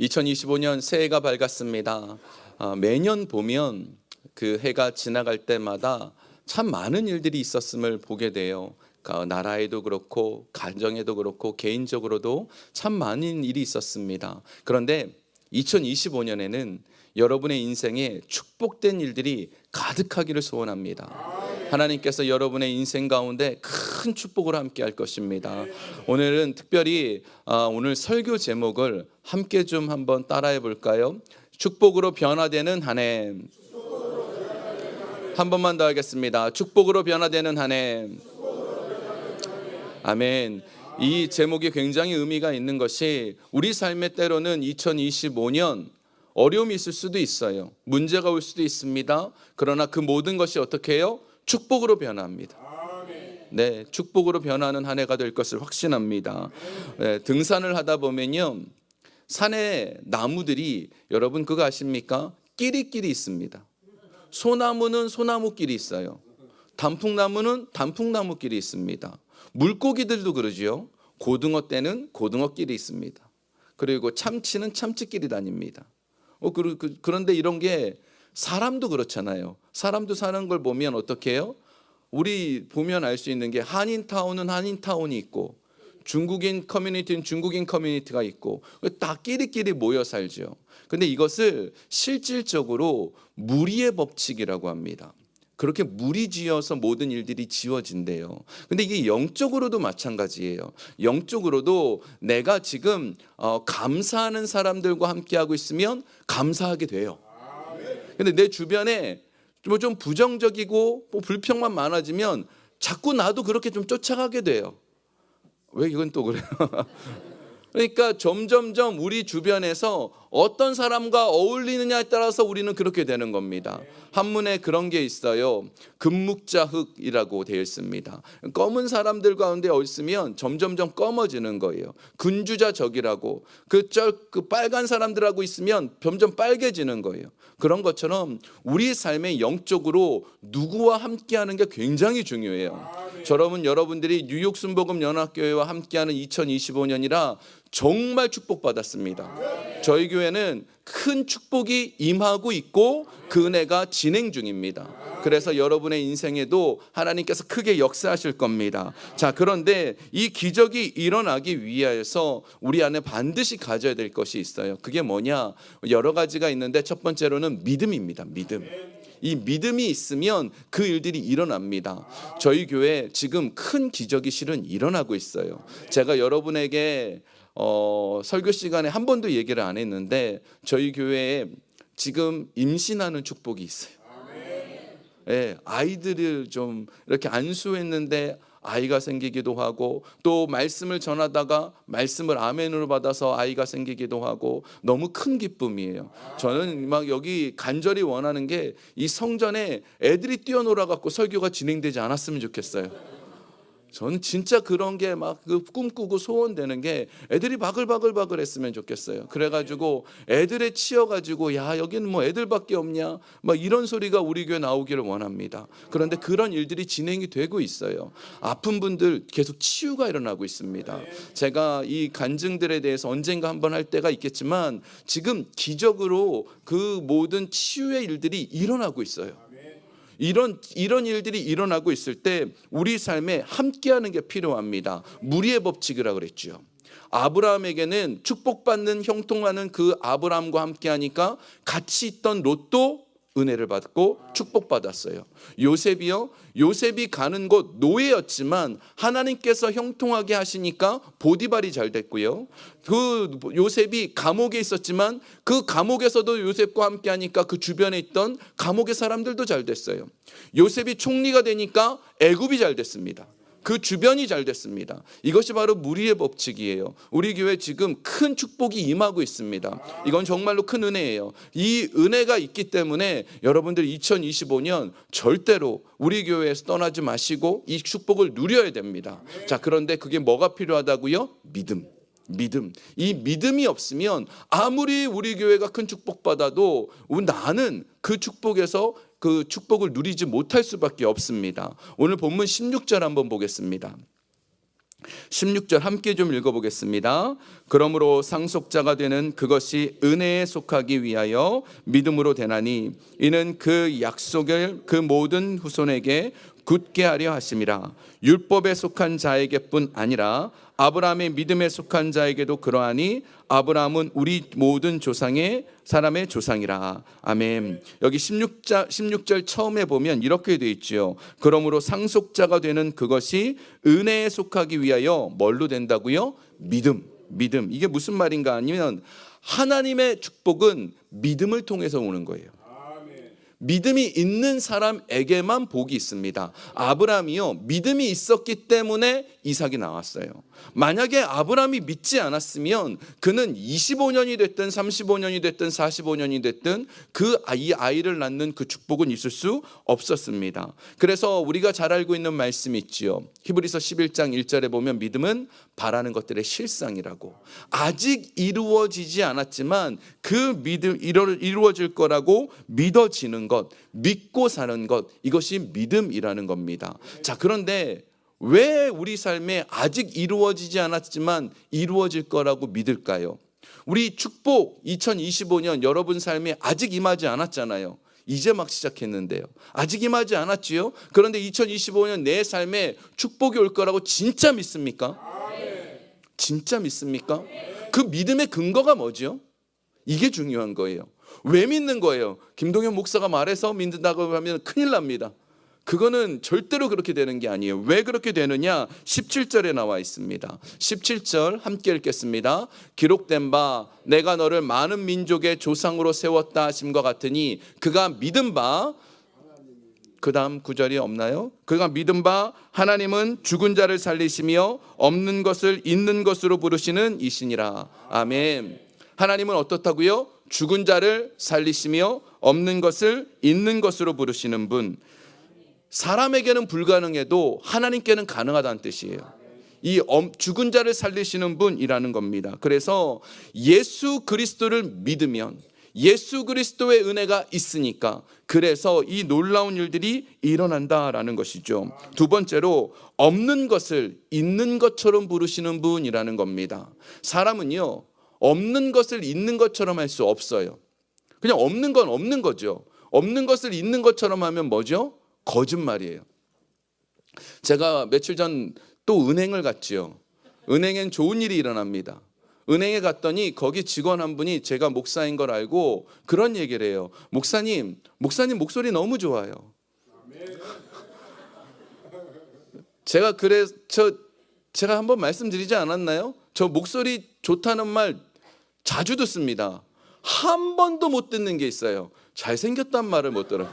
2025년 새해가 밝았습니다. 아, 매년 보면 그 해가 지나갈 때마다 참 많은 일들이 있었음을 보게 돼요. 그 나라에도 그렇고 가정에도 그렇고 개인적으로도 참 많은 일이 있었습니다. 그런데 2025년에는 여러분의 인생에 축복된 일들이 가득하기를 소원합니다. 하나님께서 여러분의 인생 가운데 큰 축복을 함께 할 것입니다. 오늘은 특별히 아, 오늘 설교 제목을 함께 좀 한번 따라해 볼까요? 축복으로 변화되는 한 해. 한 번만 더 하겠습니다. 축복으로 변화되는 한 해. 아멘. 이 제목이 굉장히 의미가 있는 것이 우리 삶의 때로는 2025년 어려움이 있을 수도 있어요. 문제가 올 수도 있습니다. 그러나 그 모든 것이 어떻게 해요? 축복으로 변합니다. 네, 축복으로 변하는 한 해가 될 것을 확신합니다. 네, 등산을 하다 보면요. 산에 나무들이 여러분 그거 아십니까? 끼리끼리 있습니다. 소나무는 소나무끼리 있어요. 단풍나무는 단풍나무끼리 있습니다. 물고기들도 그러지요. 고등어 떼는 고등어끼리 있습니다. 그리고 참치는 참치끼리 다닙니다. 어, 그, 그, 그런데 이런 게 사람도 그렇잖아요. 사람도 사는 걸 보면 어떻게 해요? 우리 보면 알 수 있는 게 한인타운은 한인타운이 있고 중국인 커뮤니티는 중국인 커뮤니티가 있고 다 끼리끼리 모여 살죠. 근데 이것을 실질적으로 무리의 법칙이라고 합니다. 그렇게 무리 지어서 모든 일들이 지워진대요. 근데 이게 영적으로도 마찬가지예요. 영적으로도 내가 지금 어, 감사하는 사람들과 함께하고 있으면 감사하게 돼요. 근데 내 주변에 뭐 좀 부정적이고 뭐 불평만 많아지면 자꾸 나도 그렇게 좀 쫓아가게 돼요. 왜 이건 또 그래요? 그러니까 점점점 우리 주변에서 어떤 사람과 어울리느냐에 따라서 우리는 그렇게 되는 겁니다. 한문에 그런 게 있어요. 금묵자흑이라고 되어 있습니다. 검은 사람들 가운데 있으면 점점점 검어지는 거예요. 군주자 적이라고 그 쩔 그 빨간 사람들하고 있으면 점점 빨개지는 거예요. 그런 것처럼 우리 삶의 영적으로 누구와 함께하는 게 굉장히 중요해요. 여러분 여러분들이 뉴욕 순복음 연합교회와 함께하는 2025년이라 정말 축복받았습니다. 저희 교회는 큰 축복이 임하고 있고 그 은혜가 진행 중입니다. 그래서 여러분의 인생에도 하나님께서 크게 역사하실 겁니다. 자, 그런데 이 기적이 일어나기 위하여서 우리 안에 반드시 가져야 될 것이 있어요. 그게 뭐냐? 여러 가지가 있는데 첫 번째로는 믿음입니다. 믿음. 이 믿음이 있으면 그 일들이 일어납니다. 저희 교회 지금 큰 기적이 실은 일어나고 있어요. 제가 여러분에게 어, 설교 시간에 한 번도 얘기를 안 했는데 저희 교회에 지금 임신하는 축복이 있어요. 예, 아이들을 좀 이렇게 안수했는데 아이가 생기기도 하고 또 말씀을 전하다가 말씀을 아멘으로 받아서 아이가 생기기도 하고 너무 큰 기쁨이에요. 저는 막 여기 간절히 원하는 게 이 성전에 애들이 뛰어놀아 갖고 설교가 진행되지 않았으면 좋겠어요. 저는 진짜 그런 게 막 그 꿈꾸고 소원되는 게 애들이 바글바글바글 했으면 좋겠어요. 그래가지고 애들에 치여가지고 야 여기는 뭐 애들밖에 없냐 막 이런 소리가 우리 교회 나오기를 원합니다. 그런데 그런 일들이 진행이 되고 있어요. 아픈 분들 계속 치유가 일어나고 있습니다. 제가 이 간증들에 대해서 언젠가 한번 할 때가 있겠지만 지금 기적으로 그 모든 치유의 일들이 일어나고 있어요. 이런 이런 일들이 일어나고 있을 때 우리 삶에 함께하는 게 필요합니다. 무리의 법칙이라 그랬죠. 아브라함에게는 축복받는 형통하는 그 아브라함과 함께하니까 같이 있던 롯도 은혜를 받고 축복받았어요. 요셉이요. 요셉이 가는 곳 노예였지만 하나님께서 형통하게 하시니까 보디발이 잘 됐고요. 그 요셉이 감옥에 있었지만 그 감옥에서도 요셉과 함께 하니까 그 주변에 있던 감옥의 사람들도 잘 됐어요. 요셉이 총리가 되니까 애굽이 잘 됐습니다. 그 주변이 잘 됐습니다. 이것이 바로 무리의 법칙이에요. 우리 교회 지금 큰 축복이 임하고 있습니다. 이건 정말로 큰 은혜예요. 이 은혜가 있기 때문에 여러분들 2025년 절대로 우리 교회에서 떠나지 마시고 이 축복을 누려야 됩니다. 자, 그런데 그게 뭐가 필요하다고요? 믿음. 믿음. 이 믿음이 없으면 아무리 우리 교회가 큰 축복 받아도 나는 그 축복에서 그 축복을 누리지 못할 수밖에 없습니다. 오늘 본문 16절 한번 보겠습니다. 16절 함께 좀 읽어보겠습니다. 그러므로 상속자가 되는 그것이 은혜에 속하기 위하여 믿음으로 되나니 이는 그 약속을 그 모든 후손에게 굳게 하려 하심이라 율법에 속한 자에게뿐 아니라 아브라함의 믿음에 속한 자에게도 그러하니 아브라함은 우리 모든 조상의 사람의 조상이라 아멘. 여기 16절 16절 처음에 보면 이렇게 돼 있지요. 그러므로 상속자가 되는 그것이 은혜에 속하기 위하여 뭘로 된다고요? 믿음. 믿음. 이게 무슨 말인가 아니면 하나님의 축복은 믿음을 통해서 오는 거예요. 믿음이 있는 사람에게만 복이 있습니다. 아브라함이요 믿음이 있었기 때문에 이삭이 나왔어요. 만약에 아브라함이 믿지 않았으면 그는 25년이 됐든 35년이 됐든 45년이 됐든 그 아이 아이를 낳는 그 축복은 있을 수 없었습니다. 그래서 우리가 잘 알고 있는 말씀이 있지요. 히브리서 11장 1절에 보면 믿음은 바라는 것들의 실상이라고. 아직 이루어지지 않았지만 그 믿음 이루어질 거라고 믿어지는 것, 믿고 사는 것 이것이 믿음이라는 겁니다. 자, 그런데 왜 우리 삶에 아직 이루어지지 않았지만 이루어질 거라고 믿을까요? 우리 축복 2025년 여러분 삶에 아직 임하지 않았잖아요. 이제 막 시작했는데요. 아직 임하지 않았지요? 그런데 2025년 내 삶에 축복이 올 거라고 진짜 믿습니까? 진짜 믿습니까? 그 믿음의 근거가 뭐죠? 이게 중요한 거예요. 왜 믿는 거예요? 김동현 목사가 말해서 믿는다고 하면 큰일 납니다. 그거는 절대로 그렇게 되는 게 아니에요. 왜 그렇게 되느냐? 17절에 나와 있습니다. 17절 함께 읽겠습니다. 기록된 바 내가 너를 많은 민족의 조상으로 세웠다 하심과 같으니 그가 믿은 바 그 다음 구절이 없나요? 그가 믿은 바 하나님은 죽은 자를 살리시며 없는 것을 있는 것으로 부르시는 이신이라. 아멘. 하나님은 어떻다고요? 죽은 자를 살리시며 없는 것을 있는 것으로 부르시는 분. 사람에게는 불가능해도 하나님께는 가능하다는 뜻이에요. 이 죽은 자를 살리시는 분이라는 겁니다. 그래서 예수 그리스도를 믿으면 예수 그리스도의 은혜가 있으니까 그래서 이 놀라운 일들이 일어난다라는 것이죠. 두 번째로 없는 것을 있는 것처럼 부르시는 분이라는 겁니다. 사람은요, 없는 것을 있는 것처럼 할 수 없어요. 그냥 없는 건 없는 거죠. 없는 것을 있는 것처럼 하면 뭐죠? 거짓말이에요. 제가 며칠 전 또 은행을 갔지요. 은행엔 좋은 일이 일어납니다. 은행에 갔더니 거기 직원 한 분이 제가 목사인 걸 알고 그런 얘기를 해요. 목사님, 목사님 목소리 너무 좋아요. 제가 그래 저 제가 한번 말씀드리지 않았나요? 저 목소리 좋다는 말 자주 듣습니다. 한 번도 못 듣는 게 있어요. 잘생겼단 말을 못 들어요.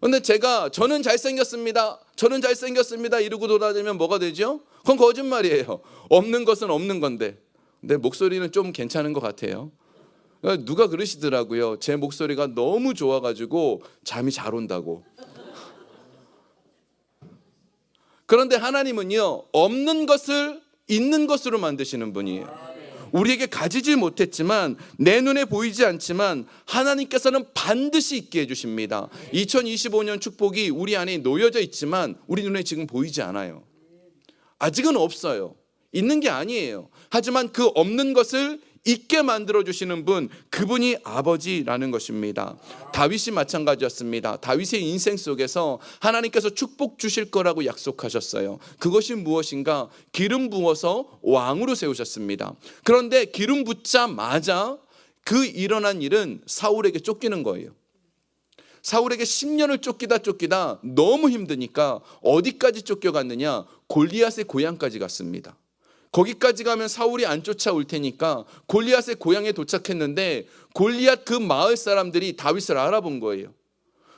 근데 제가 저는 잘생겼습니다. 저는 잘생겼습니다. 이러고 돌아다니면 뭐가 되죠? 그건 거짓말이에요. 없는 것은 없는 건데. 내 목소리는 좀 괜찮은 것 같아요. 누가 그러시더라고요. 제 목소리가 너무 좋아가지고 잠이 잘 온다고. 그런데 하나님은요, 없는 것을 있는 것으로 만드시는 분이에요. 우리에게 가지지 못했지만 내 눈에 보이지 않지만 하나님께서는 반드시 있게 해주십니다. 2025년 축복이 우리 안에 놓여져 있지만 우리 눈에 지금 보이지 않아요. 아직은 없어요. 있는 게 아니에요. 하지만 그 없는 것을 있게 만들어 주시는 분 그분이 아버지라는 것입니다. 다윗이 마찬가지였습니다. 다윗의 인생 속에서 하나님께서 축복 주실 거라고 약속하셨어요. 그것이 무엇인가? 기름 부어서 왕으로 세우셨습니다. 그런데 기름 붓자마자 그 일어난 일은 사울에게 쫓기는 거예요. 사울에게 10년을 쫓기다 쫓기다 너무 힘드니까 어디까지 쫓겨갔느냐? 골리앗의 고향까지 갔습니다. 거기까지 가면 사울이 안 쫓아올 테니까 골리앗의 고향에 도착했는데 골리앗 그 마을 사람들이 다윗을 알아본 거예요.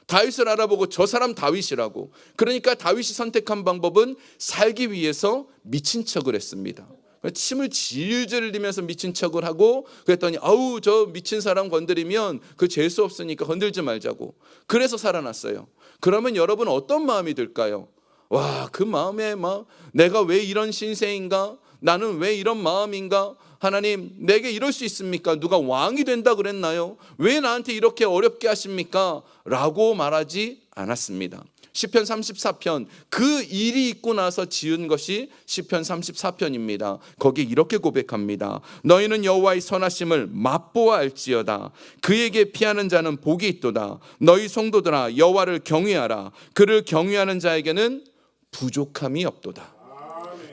다윗을 알아보고 저 사람 다윗이라고. 그러니까 다윗이 선택한 방법은 살기 위해서 미친 척을 했습니다. 침을 질질 흘리면서 미친 척을 하고 그랬더니 아우 저 미친 사람 건드리면 그 재수 없으니까 건들지 말자고. 그래서 살아났어요. 그러면 여러분 어떤 마음이 들까요? 와, 그 마음에 막 내가 왜 이런 신세인가? 나는 왜 이런 마음인가? 하나님, 내게 이럴 수 있습니까? 누가 왕이 된다 그랬나요? 왜 나한테 이렇게 어렵게 하십니까? 라고 말하지 않았습니다. 시편 34편 그 일이 있고 나서 지은 것이 시편 34편입니다. 거기 이렇게 고백합니다. 너희는 여호와의 선하심을 맛보아 알지어다. 그에게 피하는 자는 복이 있도다. 너희 성도들아 여호와를 경외하라. 그를 경외하는 자에게는 부족함이 없도다.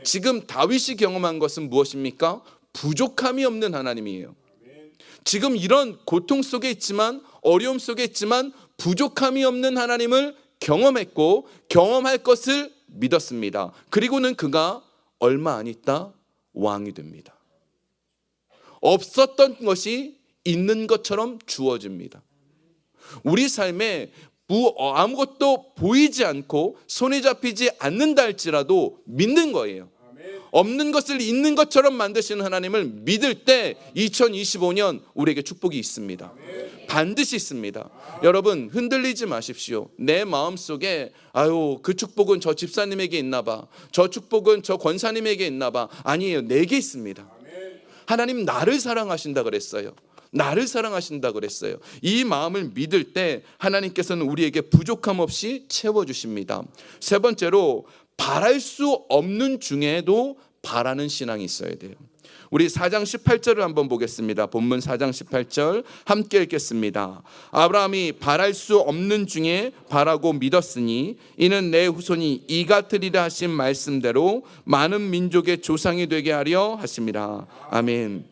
지금 다윗이 경험한 것은 무엇입니까? 부족함이 없는 하나님이에요. 지금 이런 고통 속에 있지만 어려움 속에 있지만 부족함이 없는 하나님을 경험했고 경험할 것을 믿었습니다. 그리고는 그가 얼마 안 있다 왕이 됩니다. 없었던 것이 있는 것처럼 주어집니다. 우리 삶에 무- 어, 아무것도 보이지 않고 손에 잡히지 않는다 할지라도 믿는 거예요. 없는 것을 있는 것처럼 만드시는 하나님을 믿을 때 2025년 우리에게 축복이 있습니다. 반드시 있습니다. 여러분 흔들리지 마십시오. 내 마음 속에 아유 그 축복은 저 집사님에게 있나 봐. 저 축복은 저 권사님에게 있나 봐. 아니에요. 내게 있습니다. 하나님 나를 사랑하신다 그랬어요. 나를 사랑하신다 그랬어요. 이 마음을 믿을 때 하나님께서는 우리에게 부족함 없이 채워 주십니다. 세 번째로 바랄 수 없는 중에도 바라는 신앙이 있어야 돼요. 우리 4장 18절을 한번 보겠습니다. 본문 4장 18절 함께 읽겠습니다. 아브라함이 바랄 수 없는 중에 바라고 믿었으니 이는 내 후손이 이 같으리라 하신 말씀대로 많은 민족의 조상이 되게 하려 하심이라. 아멘.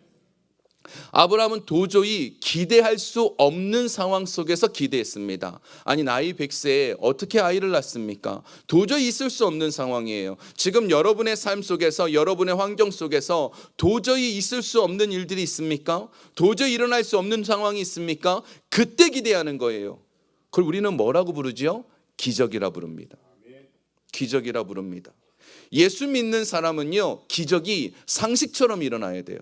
아브라함은 도저히 기대할 수 없는 상황 속에서 기대했습니다. 아니 나이 100세에 어떻게 아이를 낳습니까? 도저히 있을 수 없는 상황이에요. 지금 여러분의 삶 속에서 여러분의 환경 속에서 도저히 있을 수 없는 일들이 있습니까? 도저히 일어날 수 없는 상황이 있습니까? 그때 기대하는 거예요. 그걸 우리는 뭐라고 부르지요? 기적이라 부릅니다. 기적이라 부릅니다. 예수 믿는 사람은요, 기적이 상식처럼 일어나야 돼요.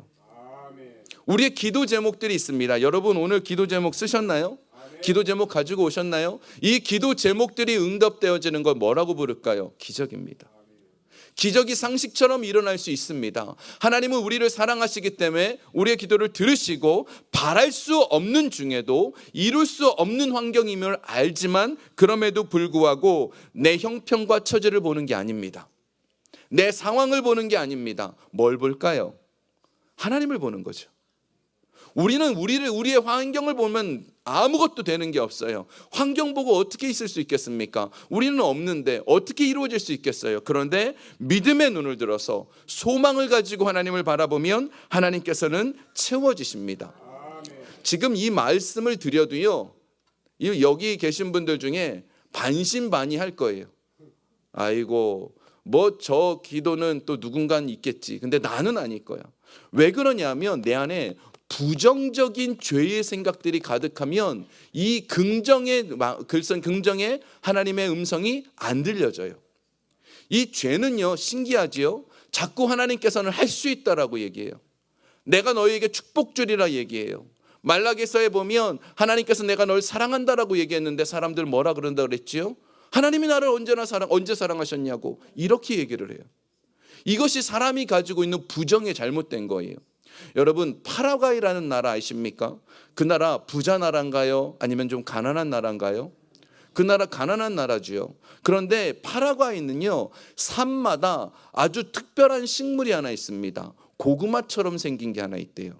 우리의 기도 제목들이 있습니다. 여러분 오늘 기도 제목 쓰셨나요? 기도 제목 가지고 오셨나요? 이 기도 제목들이 응답되어지는 걸 뭐라고 부를까요? 기적입니다. 기적이 상식처럼 일어날 수 있습니다. 하나님은 우리를 사랑하시기 때문에 우리의 기도를 들으시고 바랄 수 없는 중에도 이룰 수 없는 환경임을 알지만 그럼에도 불구하고 내 형편과 처지를 보는 게 아닙니다. 내 상황을 보는 게 아닙니다. 뭘 볼까요? 하나님을 보는 거죠. 우리는 우리를 우리의 환경을 보면 아무것도 되는 게 없어요. 환경 보고 어떻게 있을 수 있겠습니까? 우리는 없는데 어떻게 이루어질 수 있겠어요? 그런데 믿음의 눈을 들어서 소망을 가지고 하나님을 바라보면 하나님께서는 채워지십니다. 지금 이 말씀을 드려도요. 이 여기 계신 분들 중에 반신반의할 거예요. 아이고 뭐 저 기도는 또 누군가는 있겠지. 근데 나는 아닐 거야. 왜 그러냐면 내 안에 부정적인 죄의 생각들이 가득하면 이 긍정의 글쓴 긍정의 하나님의 음성이 안 들려져요. 이 죄는요 신기하지요. 자꾸 하나님께서는 할 수 있다라고 얘기해요. 내가 너희에게 축복 주리라 얘기해요. 말라기서에 보면 하나님께서 내가 널 사랑한다라고 얘기했는데 사람들 뭐라 그런다 그랬지요? 하나님이 나를 언제나 사랑 언제 사랑하셨냐고 이렇게 얘기를 해요. 이것이 사람이 가지고 있는 부정의 잘못된 거예요. 여러분 파라과이라는 나라 아십니까? 그 나라 부자 나라인가요? 아니면 좀 가난한 나라인가요? 그 나라 가난한 나라지요. 그런데 파라과이는요 산마다 아주 특별한 식물이 하나 있습니다. 고구마처럼 생긴 게 하나 있대요.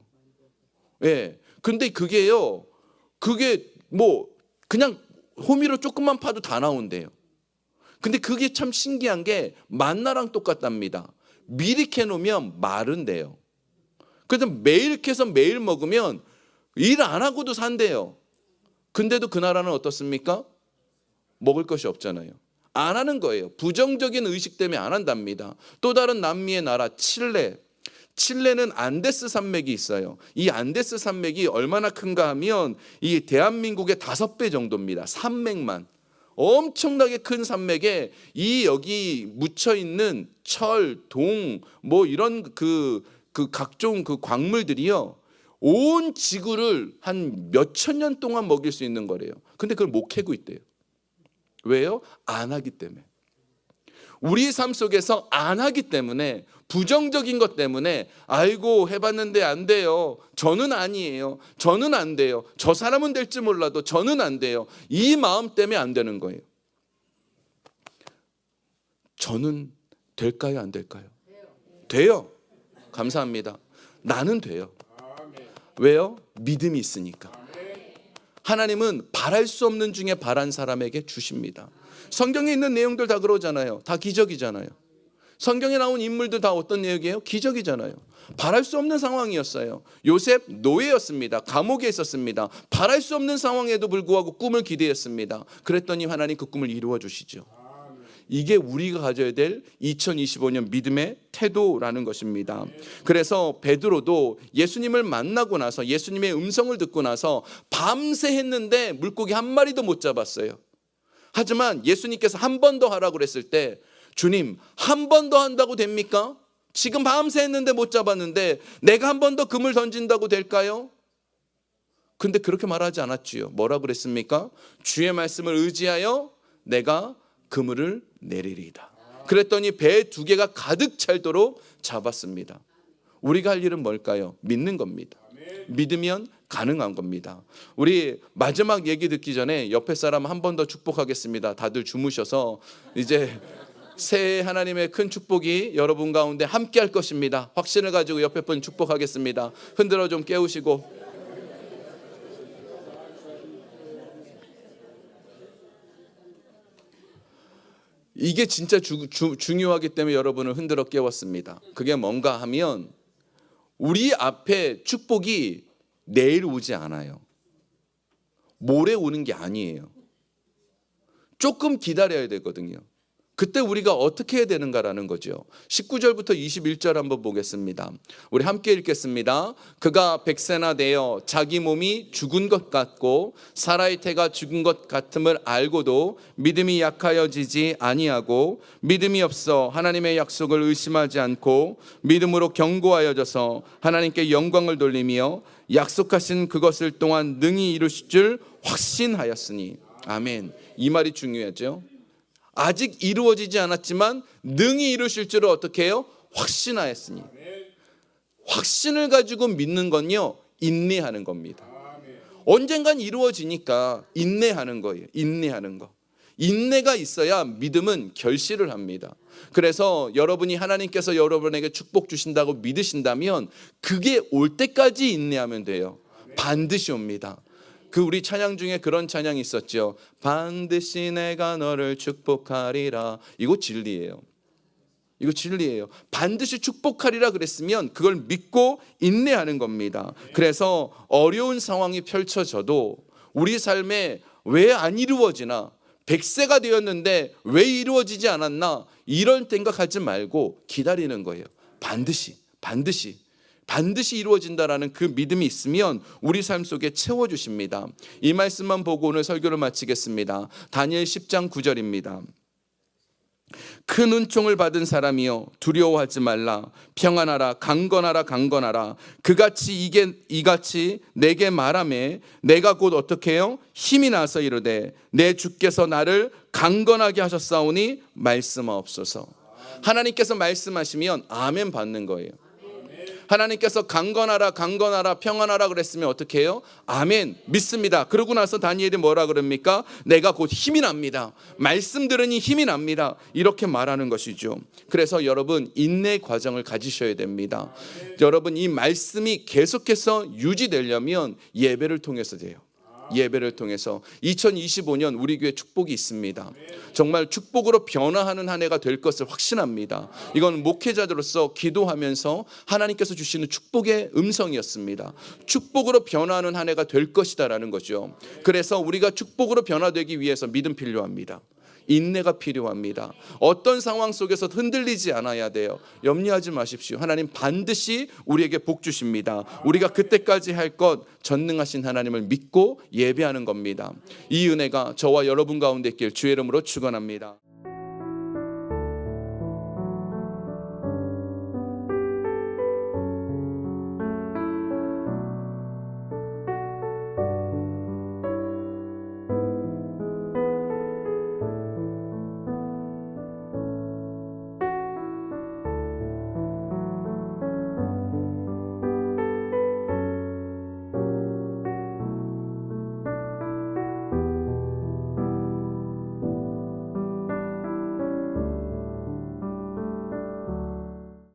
예. 근데 그게요, 그게 뭐 그냥 호미로 조금만 파도 다 나온대요. 근데 그게 참 신기한 게 만나랑 똑같답니다. 미리 캐놓으면 마른대요. 그래서 매일 캐서 매일 먹으면 일 안 하고도 산대요. 근데도 그 나라는 어떻습니까? 먹을 것이 없잖아요. 안 하는 거예요. 부정적인 의식 때문에 안 한답니다. 또 다른 남미의 나라 칠레. 칠레는 안데스 산맥이 있어요. 이 안데스 산맥이 얼마나 큰가 하면 이 대한민국의 다섯 배 정도입니다. 산맥만. 엄청나게 큰 산맥에 이 여기 묻혀 있는 철, 동, 뭐 이런 그, 그 각종 그 광물들이요. 온 지구를 한 몇천 년 동안 먹일 수 있는 거래요. 근데 그걸 못 캐고 있대요. 왜요? 안 하기 때문에. 우리 삶 속에서 안 하기 때문에 부정적인 것 때문에 아이고 해봤는데 안 돼요. 저는 아니에요. 저는 안 돼요. 저 사람은 될지 몰라도 저는 안 돼요. 이 마음 때문에 안 되는 거예요. 저는 될까요? 안 될까요? 돼요. 감사합니다. 나는 돼요. 왜요? 믿음이 있으니까. 하나님은 바랄 수 없는 중에 바란 사람에게 주십니다. 성경에 있는 내용들 다 그러잖아요. 다 기적이잖아요. 성경에 나온 인물들 다 어떤 내용이에요? 기적이잖아요. 바랄 수 없는 상황이었어요. 요셉 노예였습니다. 감옥에 있었습니다. 바랄 수 없는 상황에도 불구하고 꿈을 기대했습니다. 그랬더니 하나님 그 꿈을 이루어 주시죠. 이게 우리가 가져야 될 2025년 믿음의 태도라는 것입니다. 그래서 베드로도 예수님을 만나고 나서 예수님의 음성을 듣고 나서 밤새 했는데 물고기 한 마리도 못 잡았어요. 하지만 예수님께서 한 번 더 하라고 그랬을 때 주님 한 번 더 한다고 됩니까? 지금 밤새 했는데 못 잡았는데 내가 한 번 더 금을 던진다고 될까요? 근데 그렇게 말하지 않았지요. 뭐라 그랬습니까? 주의 말씀을 의지하여 내가 그물을 내리리이다. 그랬더니 배 두 개가 가득 찰도록 잡았습니다. 우리가 할 일은 뭘까요? 믿는 겁니다. 믿으면 가능한 겁니다. 우리 마지막 얘기 듣기 전에 옆에 사람 한 번 더 축복하겠습니다. 다들 주무셔서 이제 새해 하나님의 큰 축복이 여러분 가운데 함께 할 것입니다. 확신을 가지고 옆에 분 축복하겠습니다. 흔들어 좀 깨우시고 이게 진짜 주, 주, 중요하기 때문에 여러분을 흔들어 깨웠습니다. 그게 뭔가 하면 우리 앞에 축복이 내일 오지 않아요. 모레 오는 게 아니에요. 조금 기다려야 되거든요. 그때 우리가 어떻게 해야 되는가라는 거죠. 19절부터 21절 한번 보겠습니다. 우리 함께 읽겠습니다. 그가 백세나 되어 자기 몸이 죽은 것 같고 사라의 태가 죽은 것 같음을 알고도 믿음이 약하여지지 아니하고 믿음이 없어 하나님의 약속을 의심하지 않고 믿음으로 견고하여져서 하나님께 영광을 돌리며 약속하신 그것을 또한 능히 이루실 줄 확신하였으니 아멘. 이 말이 중요하죠. 아직 이루어지지 않았지만 능히 이루실 줄을 어떻게 해요? 확신하였으니. 확신을 가지고 믿는 건요. 인내하는 겁니다. 언젠간 이루어지니까 인내하는 거예요. 인내하는 거. 인내가 있어야 믿음은 결실을 합니다. 그래서 여러분이 하나님께서 여러분에게 축복 주신다고 믿으신다면 그게 올 때까지 인내하면 돼요. 반드시 옵니다. 그 우리 찬양 중에 그런 찬양이 있었죠. 반드시 내가 너를 축복하리라. 이거 진리예요. 이거 진리예요. 반드시 축복하리라 그랬으면 그걸 믿고 인내하는 겁니다. 그래서 어려운 상황이 펼쳐져도 우리 삶에 왜 안 이루어지나? 백세가 되었는데 왜 이루어지지 않았나? 이런 생각하지 말고 기다리는 거예요. 반드시, 반드시. 반드시 이루어진다라는 그 믿음이 있으면 우리 삶 속에 채워 주십니다. 이 말씀만 보고 오늘 설교를 마치겠습니다. 다니엘 10장 9절입니다. 큰 은총을 받은 사람이여 두려워하지 말라 평안하라 강건하라 강건하라 그같이 이게 이같이 내게 말하매 내가 곧 어떻게 해요 힘이 나서 이르되 내 주께서 나를 강건하게 하셨사오니 말씀하옵소서 하나님께서 말씀하시면 아멘 받는 거예요 하나님께서 강건하라 강건하라 평안하라 그랬으면 어떻게 해요? 아멘 믿습니다. 그러고 나서 다니엘이 뭐라 그럽니까? 내가 곧 힘이 납니다. 말씀 들으니 힘이 납니다. 이렇게 말하는 것이죠. 그래서 여러분 인내 과정을 가지셔야 됩니다. 여러분 이 말씀이 계속해서 유지되려면 예배를 통해서 돼요. 예배를 통해서 2025년 우리 교회 축복이 있습니다. 정말 축복으로 변화하는 한 해가 될 것을 확신합니다. 이건 목회자들로서 기도하면서 하나님께서 주시는 축복의 음성이었습니다. 축복으로 변화하는 한 해가 될 것이다라는 거죠. 그래서 우리가 축복으로 변화되기 위해서 믿음 필요합니다. 인내가 필요합니다. 어떤 상황 속에서 흔들리지 않아야 돼요. 염려하지 마십시오. 하나님 반드시 우리에게 복 주십니다. 우리가 그때까지 할 것 전능하신 하나님을 믿고 예배하는 겁니다. 이 은혜가 저와 여러분 가운데 있길 주의 이름으로 축원합니다.